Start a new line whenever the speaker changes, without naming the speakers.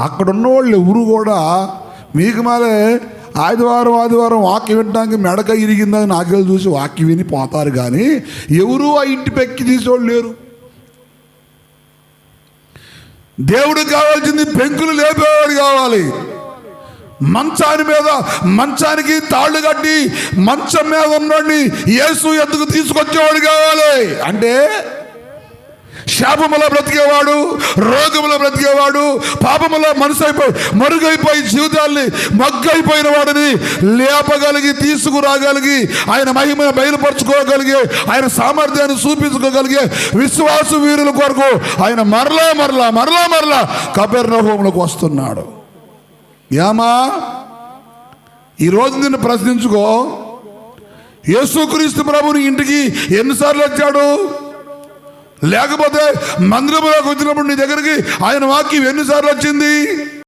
అక్కడ ఉన్నవాళ్ళు ఎవరు కూడా మీకు మాలే ఆదివారం ఆదివారం వాక్యం వినడానికి మెడక ఇరిగిందని నాకెళ్ళి చూసి వాక్యం విని పోతారు కానీ ఎవరూ ఆ ఇంటి పెక్కి తీసేవాళ్ళు లేరు. దేవుడికి కావాల్సింది పెంకులు లేపేవాడు కావాలి. మంచాని మీద మంచానికి తాళ్ళు కట్టి మంచం మీద ఉన్నోడిని యేసు ఎందుకు తీసుకొచ్చేవాడు కావాలి? అంటే శాపములో బ్రతికేవాడు రోగములో బ్రతికేవాడు పాపములో మనసు అయిపోయి మరుగైపోయి జీవితాల్ని మగ్గైపోయిన వాడిని లేపగలిగి తీసుకురాగలిగి ఆయన మహిమను బయలుపరచుకోగలిగే ఆయన సామర్థ్యాన్ని చూపించుకోగలిగే విశ్వాస వీరుల కొరకు ఆయన మరలా మరలా మరలా మరలా కబెర్నహోములకు వస్తున్నాడు. ఏమా? ఈరోజు నిన్ను ప్రశ్నించుకో. యేసుక్రీస్తు ప్రభుని ఇంటికి ఎన్నిసార్లు వచ్చాడు? లేకపోతే మందిరంలోకి వచ్చినప్పుడు నీ దగ్గరికి ఆయన వాక్యం ఎన్నిసార్లు వచ్చింది?